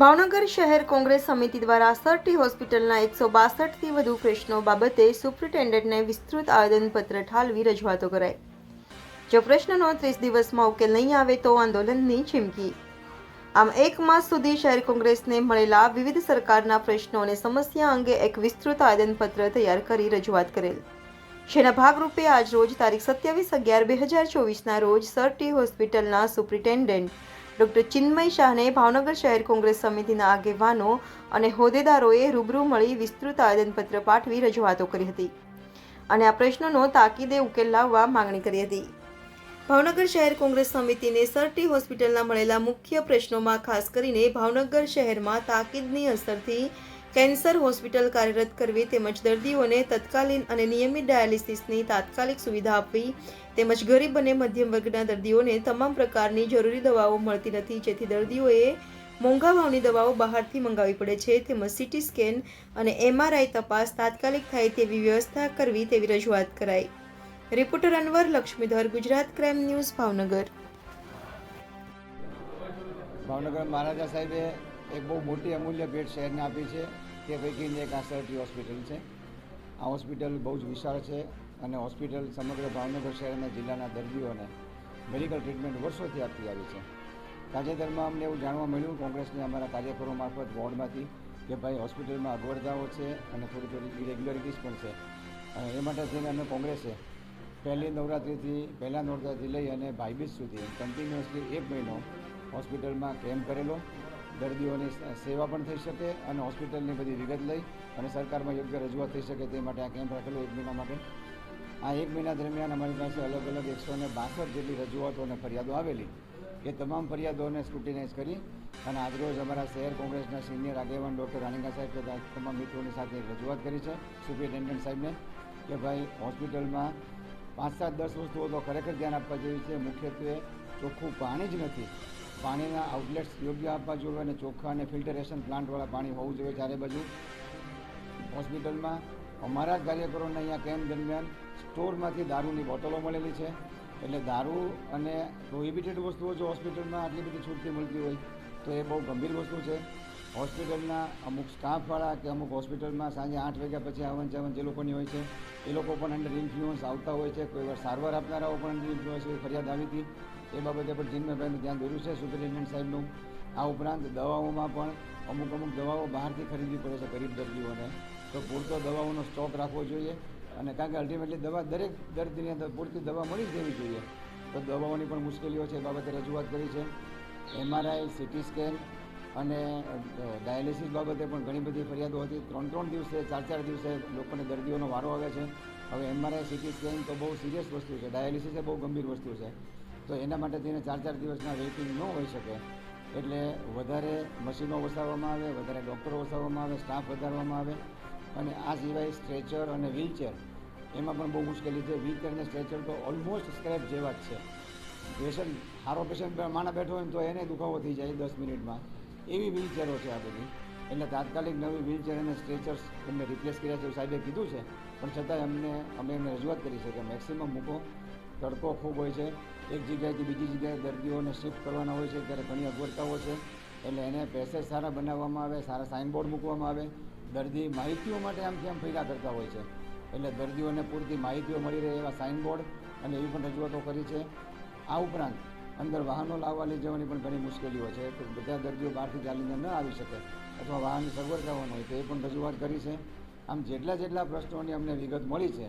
ભાવનગર શહેર કોંગ્રેસ સમિતિ દ્વારા સરટી હોસ્પિટલના એકસો બાસઠથી વધુ પ્રશ્નો બાબતે સુપ્રિન્ટેન્ડન્ટને વિસ્તૃત આવેદનપત્ર ઠાલવી રજૂઆતો કરાઈ. જો પ્રશ્નનો ત્રીસ દિવસમાં ઉકેલ નહીં આવે તો આંદોલનની ચીમકી. આમ એક માસ સુધી શહેર કોંગ્રેસને મળેલા વિવિધ સરકારના પ્રશ્નો અને સમસ્યા અંગે એક વિસ્તૃત આવેદનપત્ર તૈયાર કરી રજૂઆત કરેલ. જેના ભાગરૂપે આજ રોજ તારીખ સત્યાવીસ અગિયાર બે હજાર ચોવીસના રોજ સરટી હોસ્પિટલના સુપ્રિન્ટેન્ડન્ટ ડોક્ટર ચિન્મય શાહને ભાવનગર શહેર કોંગ્રેસ સમિતિના આગેવાનો અને હોદ્દેદારોએ રૂબરૂ મળી વિસ્તૃત આવેદનપત્ર પાઠવી રજૂઆતો કરી હતી. અને આ પ્રશ્નોનો તાકીદે ઉકેલ લાવવા માંગણી કરી હતી. ભાવનગર શહેર કોંગ્રેસ સમિતિને સરટી હોસ્પિટલના મળેલા મુખ્ય પ્રશ્નોમાં ખાસ કરીને ભાવનગર શહેરમાં તાકીદની અસરથી કેન્સર હોસ્પિટલ કાર્યરત કરવી તેમજ દર્દીઓને તત્કાલીન અને નિયમિત ડાયાલિસિસની તાત્કાલિક સુવિધા આપવી તેમજ ગરીબ અને મધ્યમ વર્ગના દર્દીઓને તમામ પ્રકારની જરૂરી દવાઓ મળતી નથી, જેથી દર્દીઓએ મોંઘા ભાવની દવાઓ બહારથી મંગાવવી પડે છે. તેમજ સીટી સ્કેન અને એમઆરઆઈ તપાસ તાત્કાલિક થાય તેવી વ્યવસ્થા કરવી તેવી રજૂઆત કરાઈ. Reporter Anwar Laxmidhar, Gujarat crime news, Bhavnagar. Bhavnagar Maharaja સાહેબે એક બહુ મોટી અમૂલ્ય ભેટ શહેરને આપી છે. તે પૈકીની એક આસરટી હોસ્પિટલ છે. આ હોસ્પિટલ બહુ જ વિશાળ છે અને હોસ્પિટલ સમગ્ર ભાવનગર શહેરના જિલ્લાના દર્દીઓને મેડિકલ ટ્રીટમેન્ટ વર્ષોથી આપતી આવી છે. તાજેતરમાં અમને એવું જાણવા મળ્યું, કોંગ્રેસને અમારા કાર્યકરો મારફત બોર્ડમાંથી કે ભાઈ હોસ્પિટલમાં અગવડતાઓ છે અને થોડી થોડી ઇરેગ્યુલરિટીઝ પણ છે. અને એ માટે થઈને અમે કોંગ્રેસે પહેલી નવરાત્રિથી પહેલા નવરાત્રિથી લઈ અને ભાઈબીજ સુધી કન્ટિન્યુઅસલી એક મહિનો હોસ્પિટલમાં કેમ્પ કરેલો. દર્દીઓની સેવા પણ થઈ શકે અને હોસ્પિટલની બધી વિગત લઈ અને સરકારમાં યોગ્ય રજૂઆત થઈ શકે તે માટે આ કેમ્પ રાખેલો એક મહિના માટે. આ એક મહિના દરમિયાન અમારી પાસે અલગ અલગ એકસો ને બાસઠ જેટલી રજૂઆતો અને ફરિયાદો આવેલી. એ તમામ ફરિયાદોને સ્ક્રુટિનાઇઝ કરી અને આજરોજ અમારા શહેર કોંગ્રેસના સિનિયર આગેવાન ડૉક્ટર રાણીકા સાહેબ તથા તમામ મિત્રોની સાથે રજૂઆત કરી છે. સુપ્રિન્ટેન્ડન્ટ સાહેબને કે ભાઈ, હોસ્પિટલમાં પાંચ સાત દસ વસ્તુઓ તો ખરેખર ધ્યાન આપવા જેવી છે. મુખ્યત્વે ચોખ્ખું પાણી જ નથી. પાણીના આઉટલેટ્સ યોગ્ય આપવા જોઈએ અને ચોખ્ખા અને ફિલ્ટરેશન પ્લાન્ટવાળા પાણી હોવું જોઈએ ચારે બાજુ. હોસ્પિટલમાં અમારા જ કાર્યકરોને અહીંયા કેમ્પ દરમિયાન સ્ટોરમાંથી દારૂની બોટલો મળેલી છે. એટલે દારૂ અને પ્રોહિબિટેડ વસ્તુઓ જો હોસ્પિટલમાં આટલી બધી છૂટથી મળતી હોય તો એ બહુ ગંભીર વસ્તુ છે. હોસ્પિટલના અમુક સ્ટાફવાળા કે અમુક હોસ્પિટલમાં સાંજે આઠ વાગ્યા પછી આવન જાવન જે લોકોની હોય છે, એ લોકો પણ અંડર ઇન્ફ્લુઅન્સ આવતા હોય છે. કોઈ વાર સારવાર આપનારાઓ પણ અંડર ઇન્ફ્લુઅન્સ ફરિયાદ આવી હતી. એ બાબતે પણ ચિન્મયભાઈનું ધ્યાન દોર્યું છે, સુપ્રિન્ટેન્ડન્ટ સાહેબનું. આ ઉપરાંત દવાઓમાં પણ અમુક અમુક દવાઓ બહારથી ખરીદવી પડે છે ગરીબ દર્દીઓને. તો પૂરતો દવાઓનો સ્ટોક રાખવો જોઈએ અને કારણ કે અલ્ટિમેટલી દવા દરેક દર્દીની અંદર પૂરતી દવા મળી જ દેવી જોઈએ. તો દવાઓની પણ મુશ્કેલીઓ છે, એ બાબતે રજૂઆત કરી છે. એમઆરઆઈ સિટી સ્કેન અને ડાયાલિસિસ બાબતે પણ ઘણી બધી ફરિયાદો હતી. ત્રણ ત્રણ દિવસે ચાર ચાર દિવસે લોકોને દર્દીઓનો વારો આવે છે. હવે એમઆરઆઈ, સીટી સ્કેન તો બહુ સિરિયસ વસ્તુ છે. ડાયાલિસિસ એ બહુ ગંભીર વસ્તુ છે. તો એના માટે તેને ચાર ચાર દિવસના વેઇટિંગ ન હોઈ શકે. એટલે વધારે મશીનો વસાવવામાં આવે, વધારે ડૉક્ટરો વસાવવામાં આવે, સ્ટાફ વધારવામાં આવે. અને આ સિવાય સ્ટ્રેચર અને વ્હીલચેર, એમાં પણ બહુ મુશ્કેલી છે. વ્હીલચેર અને સ્ટ્રેચર તો ઓલમોસ્ટ સ્ક્રેપ જેવા જ છે. પેશન્ટ સારો પેશન્ટ માણા બેઠો હોય તો એને દુખાવો થઈ જાય દસ મિનિટમાં. એવી વ્હીલચેરો છે આ બધી. એટલે તાત્કાલિક નવી વ્હીલચેર અને સ્ટ્રેચર્સ એમને રિપ્લેસ કર્યા છે એવું સાહેબે કીધું છે. પણ છતાંય અમને, અમે એમને રજૂઆત કરી છે કે મેક્સિમમ મૂકો. તડકો ખૂબ હોય છે. એક જગ્યાએથી બીજી જગ્યાએ દર્દીઓને શિફ્ટ કરવાના હોય છે. ત્યારે ઘણી અગવડતાઓ છે. એટલે એને પેસેજ સારા બનાવવામાં આવે, સારા સાઇનબોર્ડ મૂકવામાં આવે. દર્દી માહિતીઓ માટે આમ કેમ ફર્યા કરતા હોય છે. એટલે દર્દીઓને પૂરતી માહિતીઓ મળી રહે એવા સાઇનબોર્ડ અને એવી પણ રજૂઆતો કરી છે. આ ઉપરાંત અંદર વાહનો લાવવા લઈ જવાની પણ ઘણી મુશ્કેલીઓ છે. કે બધા દર્દીઓ બહારથી ચાલીને ન આવી શકે અથવા વાહનની સગવડ કરવાનું હોય તો એ પણ રજૂઆત કરી છે. આમ જેટલા જેટલા પ્રશ્નોની અમને વિગત મળી છે